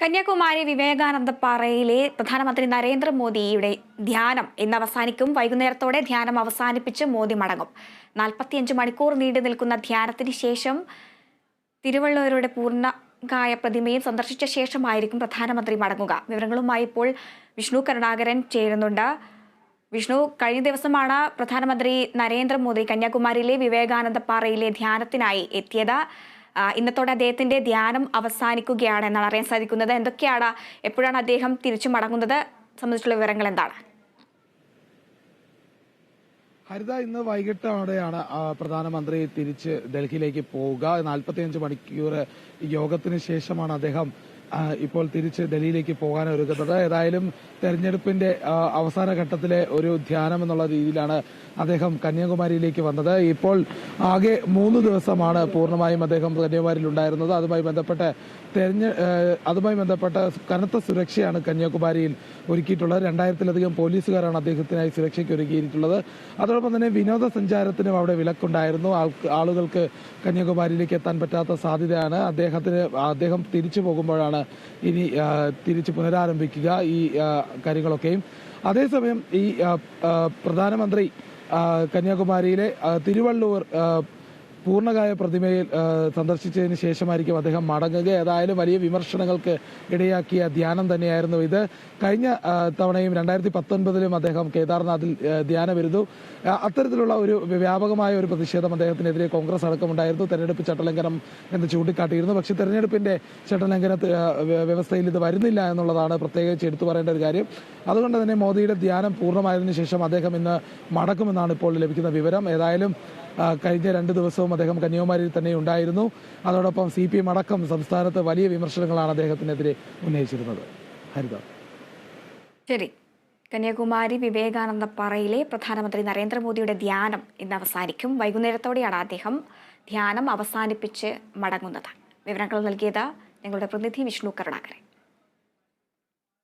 കന്യാകുമാരി വിവേകാനന്ദ പാറയിലെ പ്രധാനമന്ത്രി നരേന്ദ്രമോദിയുടെ ധ്യാനം ഇന്ന് അവസാനിക്കും വൈകുന്നേരത്തോടെ ധ്യാനം അവസാനിപ്പിച്ച് മോദി മടങ്ങും. നാൽപ്പത്തിയഞ്ച് മണിക്കൂർ നീണ്ടു നിൽക്കുന്ന ധ്യാനത്തിന് ശേഷം തിരുവള്ളുവരുടെ പൂർണകായ പ്രതിമയും സന്ദർശിച്ച ശേഷമായിരിക്കും പ്രധാനമന്ത്രി മടങ്ങുക. വിവരങ്ങളുമായി ഇപ്പോൾ വിഷ്ണു കരുണാകരൻ ചേരുന്നുണ്ട്. വിഷ്ണു കഴിഞ്ഞ ദിവസമാണ് പ്രധാനമന്ത്രി നരേന്ദ്രമോദി കന്യാകുമാരിയിലെ വിവേകാനന്ദ പാറയിലെ ധ്യാനത്തിനായി എത്തിയത്. ഇന്നത്തോടെ അദ്ദേഹത്തിന്റെ ധ്യാനം അവസാനിക്കുകയാണ് എന്നാണ് അറിയാൻ സാധിക്കുന്നത്. എന്തൊക്കെയാണ് എപ്പോഴാണ് അദ്ദേഹം തിരിച്ചു മടങ്ങുന്നത്? സംബന്ധിച്ചുള്ള വിവരങ്ങൾ എന്താണ്? ഹരിത ഇന്ന് വൈകിട്ടോടെയാണ് പ്രധാനമന്ത്രി തിരിച്ച് ഡൽഹിയിലേക്ക് പോവുക. നാൽപ്പത്തിയഞ്ച് മണിക്കൂർ യോഗത്തിന് ശേഷമാണ് അദ്ദേഹം ഇപ്പോൾ തിരിച്ച് ഡൽഹിയിലേക്ക് പോകാൻ ഒരുങ്ങുന്നത്. ഏതായാലും തെരഞ്ഞെടുപ്പിന്റെ അവസാന ഘട്ടത്തിലെ ഒരു ധ്യാനം എന്നുള്ള രീതിയിലാണ് അദ്ദേഹം കന്യാകുമാരിയിലേക്ക് വന്നത്. ഇപ്പോൾ ആകെ മൂന്ന് ദിവസമാണ് പൂർണമായും അദ്ദേഹം കന്യാകുമാരിയിൽ ഉണ്ടായിരുന്നത് അതുമായി ബന്ധപ്പെട്ട് തെരഞ്ഞ അതുമായി ബന്ധപ്പെട്ട കനത്ത സുരക്ഷയാണ് കന്യാകുമാരിയിൽ ഒരുക്കിയിട്ടുള്ളത്. രണ്ടായിരത്തിലധികം പോലീസുകാരാണ് അദ്ദേഹത്തിനായി സുരക്ഷയ്ക്ക് ഒരുക്കിയിട്ടുള്ളത് അതോടൊപ്പം തന്നെ വിനോദസഞ്ചാരത്തിനും അവിടെ വിലക്കുണ്ടായിരുന്നു. ആളുകൾക്ക് കന്യാകുമാരിയിലേക്ക് എത്താൻ പറ്റാത്ത സാധ്യതയാണ്. അദ്ദേഹത്തിന് അദ്ദേഹം തിരിച്ചു പോകുമ്പോഴാണ് ഇനി ആ, തിരിച്ച് പുനരാരംഭിക്കുക ഈ കാര്യങ്ങളൊക്കെയും. അതേസമയം ഈ പ്രധാനമന്ത്രി കന്യാകുമാരിയിലെ തിരുവള്ളൂർ പൂർണകായ പ്രതിമയിൽ സന്ദർശിച്ചതിന് ശേഷമായിരിക്കും അദ്ദേഹം മടങ്ങുക. ഏതായാലും വലിയ വിമർശനങ്ങൾക്ക് ഇടയാക്കിയ ധ്യാനം തന്നെയായിരുന്നു ഇത്. കഴിഞ്ഞ തവണയും രണ്ടായിരത്തി പത്തൊൻപതിലും അദ്ദേഹം കേദാർനാഥിൽ ധ്യാനം ധ്യാനമിരുന്നു. അത്തരത്തിലുള്ള ഒരു വ്യാപകമായ ഒരു പ്രതിഷേധം അദ്ദേഹത്തിനെതിരെ കോൺഗ്രസ് അടക്കമുണ്ടായിരുന്നു. തെരഞ്ഞെടുപ്പ് ചട്ടലംഘനം എന്ന് ചൂണ്ടിക്കാട്ടിയിരുന്നു. പക്ഷേ തെരഞ്ഞെടുപ്പിന്റെ ചട്ടലംഘന വ്യവസ്ഥയിൽ ഇത് വരുന്നില്ല എന്നുള്ളതാണ് പ്രത്യേകിച്ച് എടുത്തു പറയേണ്ട ഒരു കാര്യം. അതുകൊണ്ട് തന്നെ മോദിയുടെ ധ്യാനം പൂർണമായതിനു ശേഷം അദ്ദേഹം ഇന്ന് മടക്കുമെന്നാണ് ഇപ്പോൾ ലഭിക്കുന്ന വിവരം. ഏതായാലും കഴിഞ്ഞ രണ്ട് ദിവസവും അദ്ദേഹം കന്യാകുമാരിയിൽ തന്നെ ഉണ്ടായിരുന്നു. അതോടൊപ്പം സി പി എം അടക്കം സംസ്ഥാനത്ത് വലിയ വിമർശനങ്ങളാണ് അദ്ദേഹത്തിനെതിരെ ഉന്നയിച്ചിരുന്നത്. ഹരിത. ശരി. കന്യാകുമാരി വിവേകാനന്ദ പറയിലെ പ്രധാനമന്ത്രി നരേന്ദ്രമോദിയുടെ ധ്യാനം ഇന്ന് അവസാനിക്കും. വൈകുന്നേരത്തോടെയാണ് അദ്ദേഹം ധ്യാനം അവസാനിപ്പിച്ച് മടങ്ങുന്നത്. വിവരങ്ങൾ നൽകിയത് ഞങ്ങളുടെ പ്രതിനിധി വിഷ്ണു കരുണാകരൻ.